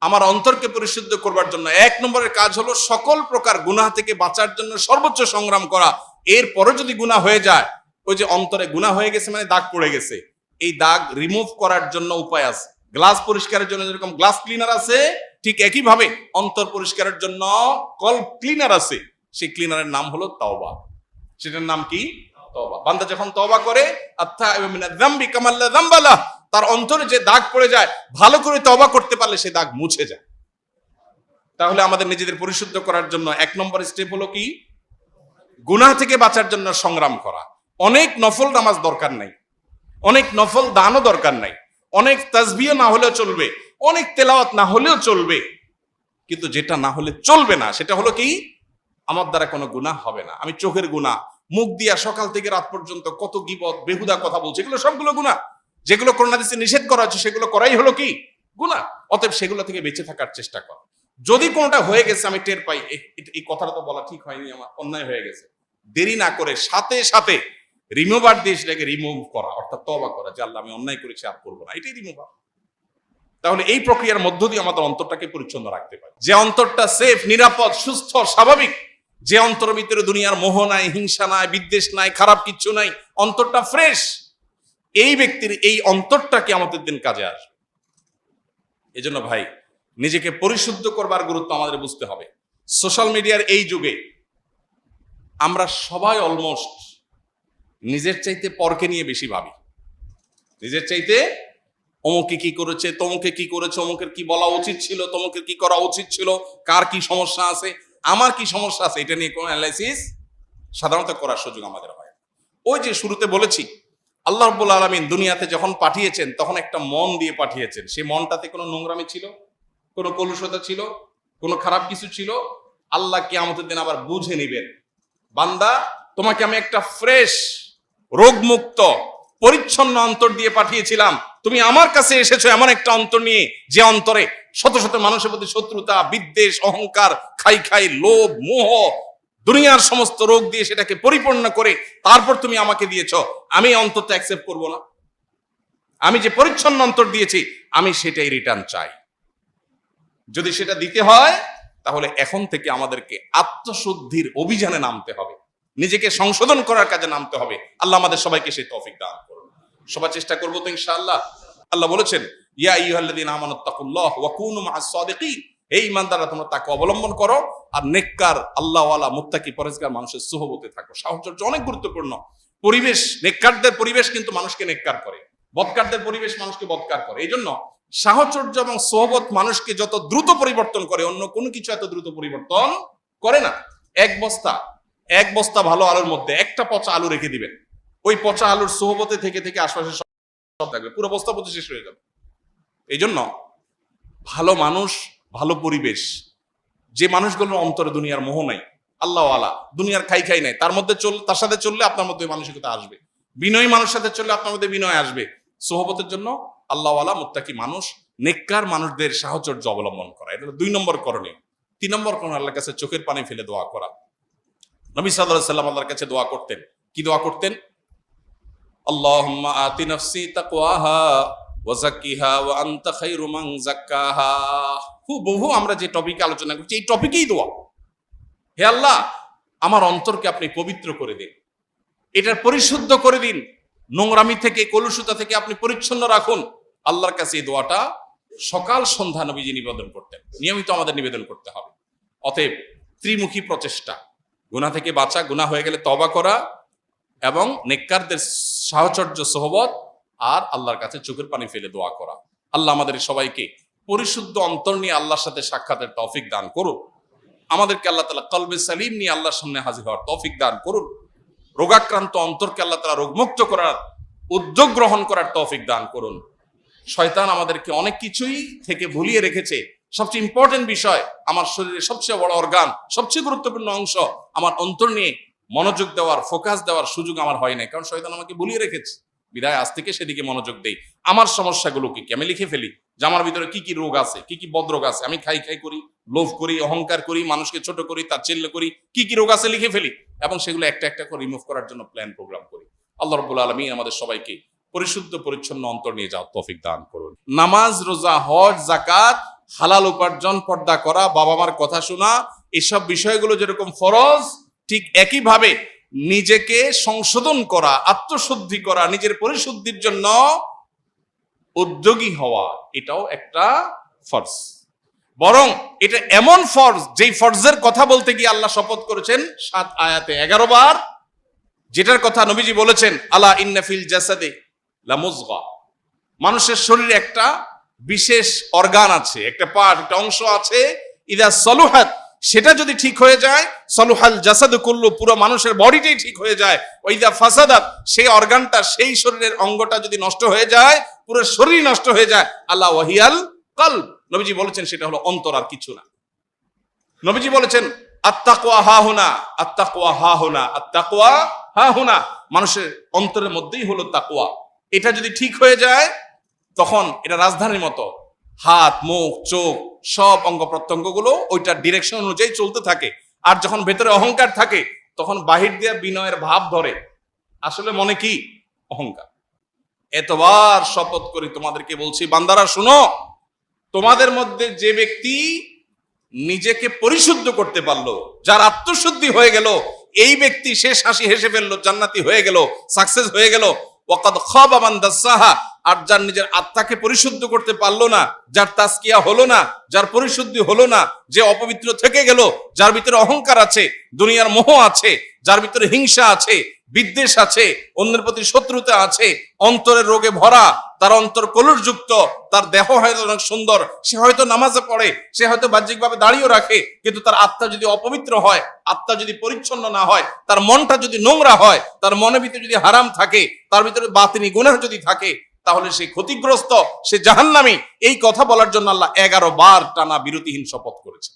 আমার অন্তরকে পরিশুদ্ধ করবার জন্য। এক নম্বরের কাজ হলো সকল প্রকার গুনাহ থেকে বাঁচার জন্য সর্বোচ্চ সংগ্রাম করা। এরপরে যদি গুনাহ হয়ে যায়, ওই যে অন্তরে গুনাহ হয়ে গেছে মানে দাগ পড়ে গেছে। এই দাগ রিমুভ করার জন্য উপায় আছে। গ্লাস পরিষ্কারের জন্য যেরকম গ্লাস ক্লিনার আছে, ঠিক একই ভাবে অন্তর পরিষ্কারের জন্য কল ক্লিনার আছে। সেই ক্লিনারের নাম হলো তাওবা। সেটার নাম কি? তওবা। বান্দা যখন তওবা করে, আত্মা তার অন্তরে যে দাগ পড়ে যায়, ভালো করে তবা করতে পারলে সেই দাগ মুছে যায়। তাহলে আমাদের নিজেদের পরিশুদ্ধ করার জন্য এক নম্বর স্টেপ হলো কি? গুনাহ থেকে বাঁচার জন্য সংগ্রাম করা। অনেক নফল নামাজ দরকার নাই। অনেক নফল দানও দরকার নাই। অনেক তাসবিও না হলেও চলবে। অনেক তেলাওয়াত না হলেও চলবে। কিন্তু যেটা না হলে চলবে না, সেটা হলো কি? আমার দ্বারা কোনো গুনাহ হবে না। আমি চোখের গুনাহ, মুখ দিয়া সকাল থেকে রাত পর্যন্ত কত গিবত, বেহুদা কথা বলছে, এগুলো সবগুলো গুনাহ। যেগুলো করোনা দিচ্ছে নিষেধ করা হচ্ছে সেগুলো করাই হলো কি? গুনাহ। অতএব সেগুলো থেকে বেঁচে থাকার চেষ্টা কর। যদি কোনটা হয়ে গেছে, আমি টের পাই এই কথাটা তো বলা ঠিক হয়নি, আমার অন্যায় হয়ে গেছে। দেরি না করে সাথে সাথে রিমুভার দিয়ে সেটাকে রিমুভ করা, অর্থাৎ তবা করা, যে আল্লাহ আমি অন্যায় করেছি, আর করব না। এটাই রিমুভার তাহলে এই প্রক্রিয়ার মধ্য দিয়ে আমাদের অন্তরটাকে পরিচ্ছন্ন রাখতে পারি। যে অন্তরটা সেফ নিরাপদ, সুস্থ, স্বাভাবিক, যে অন্তর ভিতরে দুনিয়ার মোহ নাই, হিংসা নাই, বিদ্বেষ নাই, খারাপ কিচ্ছু নাই, অন্তরটা ফ্রেশ এই ব্যক্তির এই অন্তরটাকে আমাদের দিন কাজে আসবে? এজন্য ভাই, নিজেকে পরিশুদ্ধ করবার গুরুত্ব আমাদের বুঝতে হবে। সোশ্যাল মিডিয়ার এই যুগে আমরা সবাই অলমোস্ট নিজের চাইতে পরকে নিয়ে বেশি ভাবি। নিজের চাইতে অমুকে কি করেছে, তমুকে কি করেছে, অমুকের কি বলা উচিত ছিল, তমুকের কি করা উচিত ছিল, কার কি সমস্যা আছে, আমার কি সমস্যা আছে, এটা নিয়ে কোনো অ্যানালাইসিস সাধারণত করার সুযোগ আমাদের হয় ওই যে শুরুতে বলেছি আল্লাহ রব্বুল আলমিন দুনিয়াতে যখন পাঠিয়েছেন, তখন একটা মন দিয়ে পাঠিয়েছেন। সেই মনটাতে কোনো নোংরামি ছিল? কোনো কলুষতা ছিল? কোনো খারাপ কিছু ছিল? আল্লাহ কি আমাদের দিন আবার বুঝে নিবেন। বান্দা, তোমাকে আমি একটা ফ্রেশ, রোগমুক্ত, পরিচ্ছন্ন অন্তর দিয়ে পাঠিয়েছিলাম। তুমি আমার কাছে এসেছ এমন একটা অন্তর নিয়ে, যে অন্তরে শত শত মানুষের প্রতি শত্রুতা, বিদ্বেষ, অহংকার, খাই খাই, লোভ, মোহ দুনিয়ার সমস্ত রোগ দিয়ে সেটাকে পরিপূর্ণ করে তারপর তুমি আমাকে দিয়েছ, আমি অন্তত অ্যাকসেপ্ট করব না। আমি যে পরিচ্ছন্ন অন্তর দিয়েছি, আমি সেটাই রিটার্ন চাই। যদি সেটা দিতে হয়, তাহলে এখন থেকে আমাদেরকে আত্মশুদ্ধির অভিযানে নামতে হবে। নিজেকে সংশোধন করার কাজে নামতে হবে। আল্লাহ আমাদের সবাইকে সেই তৌফিক দান করুন। সবার চেষ্টা করব তো ইনশাআল্লাহ। আল্লাহ বলেছেন, ইয়া আইয়ুহাল্লাযীনা আমানুত্তাকুল্লাহ ওয়া কুনু মা'আস সাদিকিন। এই ইমানদাররা তোমরা তাকে অবলম্বন করো। আর নেককার আল্লাহওয়ালা, মুত্তাকি পরেজগার মানুষের সুহবতে থাকো। সাহচর্য অনেক গুরুত্বপূর্ণ। পরিবেশ, নেককারদের পরিবেশ কিন্তু মানুষকে নেককার করে। বৎকারদের পরিবেশ মানুষকে বৎকার করে। এই জন্য সাহচর্য এবং সোহবত মানুষকে যত দ্রুত পরিবর্তন করে, অন্য কোনো কিছু এত দ্রুত পরিবর্তন করে না। এক বস্তা এক বস্তা ভালো আলুর মধ্যে একটা পচা আলু রেখে দিবেন। ওই পচা আলুর সোহবতে থেকে থেকে আশপাশে সব থাকবে। পুরো বস্তা পচে শেষ হয়ে যাবে। এই জন্য ভালো মানুষ, ভালো পরিবেশ যে মানুষগুলোর অন্তরে দুনিয়ার মোহ নাই আল্লাহ আলা দুনিয়ার খাই খাই নাই, তার মধ্যে চল, তার সাথে চললে আপনার মধ্যে মানসিকতা আসবে। বিনয়ী মানুষের সাথে চললে আপনার মধ্যে বিনয় আসবে। সোহবতের জন্য আল্লাহ আলা মুত্তাকি মানুষ, নেককার মানুষদের সাহচর্য অবলম্বন করা। এটা দুই নম্বর করণীয়। তিন নম্বর করণ আল্লাহর কাছে চোখের পানি ফেলে দোয়া করা। নবী সাল্লাহ সাল্লাম আল্লাহর কাছে দোয়া করতেন। কি দোয়া করতেন? আল্লাহুম্মা আতি নাফসি তাকওয়াহা ওয়া যাক্কিহা ওয়া আনতা খায়রু মান বহু আমরা যে টপিকে আলোচনা করছি, এই টপিকেই দোয়া। হে আল্লাহ, আমার অন্তরকে আপনি পবিত্র করে দিন। এটার পরিশুদ্ধ করে দিন। নোংরামি থেকে, কলুষতা থেকে আপনি পরিচ্ছন্ন রাখুন। আল্লাহর কাছে এই দোয়াটা সকাল সন্ধ্যা নবীজি নিবেদন করতেন। নিয়মিত আমাদের নিবেদন করতে হবে। অতএব ত্রিমুখী প্রচেষ্টা। গুনাহ থেকে বাঁচা, গুনাহ হয়ে গেলে তবা করা এবং নেককারদের সাহচর্য, সহবত আর আল্লাহর কাছে চোখের পানি ফেলে দোয়া করা। আল্লাহ আমাদের সবাইকে পরিশুদ্ধ অন্তর নিয়ে আল্লাহর সাথে সাক্ষাতের তৌফিক দান করুন। আমাদেরকে আল্লাহ তালা কলবে সালিম নিয়ে আল্লাহর সামনে হাজির হওয়ার তৌফিক দান করুন। রোগাক্রান্ত অন্তরকে আল্লাহ তালা রোগমুক্ত করার, উদ্যোগ গ্রহণ করার তৌফিক দান করুন। শয়তান আমাদেরকে অনেক কিছুই থেকে ভুলিয়ে রেখেছে। সবচেয়ে ইম্পর্টেন্ট বিষয়, আমার শরীরে সবচেয়ে বড় অর্গান সবচেয়ে গুরুত্বপূর্ণ অংশ, আমার অন্তর নিয়ে মনোযোগ দেওয়ার ফোকাস দেওয়ার সুযোগ আমার হয় নাই। কারণ শয়তান আমাকে ভুলিয়ে রেখেছে। বিদায়, আজ থেকে সেদিকে মনোযোগ দেই। আমার সমস্যাগুলো কি? কি আমি লিখে ফেলি? যে আমার ভিতরে কি কি রোগ আছে? কি কি বদরোগ আছে? আমি খাই খাই করি, লোভ করি, অহংকার করি, মানুষকে ছোট করি, তার চিল্ল করি, কি কি রোগ আছে লিখে ফেলি? এবং সেগুলো একটা একটা করে রিমুভ করার জন্য প্ল্যান প্রোগ্রাম করি। আল্লাহ রব্বুল আলমী আমাদের সবাইকে পরিশুদ্ধ, পরিচ্ছন্ন অন্তর নিয়ে যাওয়ার তৌফিক দান করুন। নামাজ, রোজা, হজ জাকাত হালাল উপার্জন, পর্দা করা বাবা মার কথা শোনা, এসব বিষয়গুলো যেরকম ফরজ, ঠিক একইভাবে নিজেকে সংশোধন করা, আত্মশুদ্ধি করা, নিজের পরিশুদ্ধির জন্য উদ্যোগী হওয়া, এটাও একটা ফরজ। বরং এটা এমন ফরজ, যেই ফরজের কথা বলতে গিয়ে আল্লাহ শপথ করেছেন সাত আয়াতে এগারো বার, যেটার কথা নবীজি বলেছেন, আলা ইন্নাফিল জাসাদে লামুজগা। মানুষের শরীরে একটা বিশেষ অর্গান আছে, একটা পার্ট একটা অংশ আছে, ইদা সলুহাত সেটা যদি ঠিক হয়ে যায়, সলুহাল জাসাদ করল পুরো মানুষের বডিটাই ঠিক হয়ে যায় ওই ওইদা ফাসাদাত সেই অর্গানটা, সেই শরীরের অঙ্গটা যদি নষ্ট হয়ে যায়, পুরো শরীর নষ্ট হয়ে যায়, আল্লাহ ওয়াহিয়াল কল নবীজি বলেছেন সেটা হলো অন্তর আর কিছু না। নবীজি বলেছেন, আত্তাকুয়া হা হুনা আত্তাকুয়া হা হুনা আত্তাকুয়া হা হুনা মানুষের অন্তরের মধ্যেই হলো তাকুয়া। এটা যদি ঠিক হয়ে যায়, তখন এটা রাজধানীর মতো। হাত, মুখ, চোখ, সব অঙ্গ প্রত্যঙ্গগুলো ওইটার ডিরেকশন অনুযায়ী চলতে থাকে। আর যখন ভেতরে অহংকার থাকে, তখন বাহির দিয়ে বিনয়ের ভাব ধরে। আসলে মনে কি? অহংকার। এতবার শপথ করি তোমাদেরকে বলছি, বান্দারা শুনো, তোমাদের মধ্যে যে ব্যক্তি নিজেকে পরিশুদ্ধ করতে পারল, যার আত্মশুদ্ধি হয়ে গেল, এই ব্যক্তি শেষ হাসি হেসে ফেলল, জান্নাতি হয়ে গেল সাকসেস হয়ে গেল। ওয়াকাদ খাবা মান দাসাহা আর যার নিজের আত্মাকে পরিশুদ্ধ করতে পারল না, যার তাস্কিয়া হলো না, যার পরিশুদ্ধি হলো না, যে অপবিত্র থেকে গেল, যার ভিতরে অহংকার আছে, দুনিয়ার মোহ আছে, যার ভিতরে হিংসা আছে, বিদ্বেষ আছে, অন্যের প্রতি শত্রুতা আছে, অন্তরের রোগে ভরা, তার অন্তর কলুরযুক্ত তার দেহ হয়তো অনেক সুন্দর, সে হয়তো নামাজে পড়ে, সে হয়তো বাহ্যিকভাবে দাঁড়িয়েও রাখে, কিন্তু তার আত্মা যদি অপবিত্র হয়, আত্মা যদি পরিচ্ছন্ন না হয়, তার মনটা যদি নোংরা হয়, তার মনের ভিতরে যদি হারাম থাকে, তার ভিতরে বাতিনি, গুনাহ যদি থাকে তাহলে সে ক্ষতিগ্রস্ত, সে জাহান্নামী। এই কথা বলার জন্য আল্লাহ এগারো বার টানা বিরতিহীন শপথ করেছে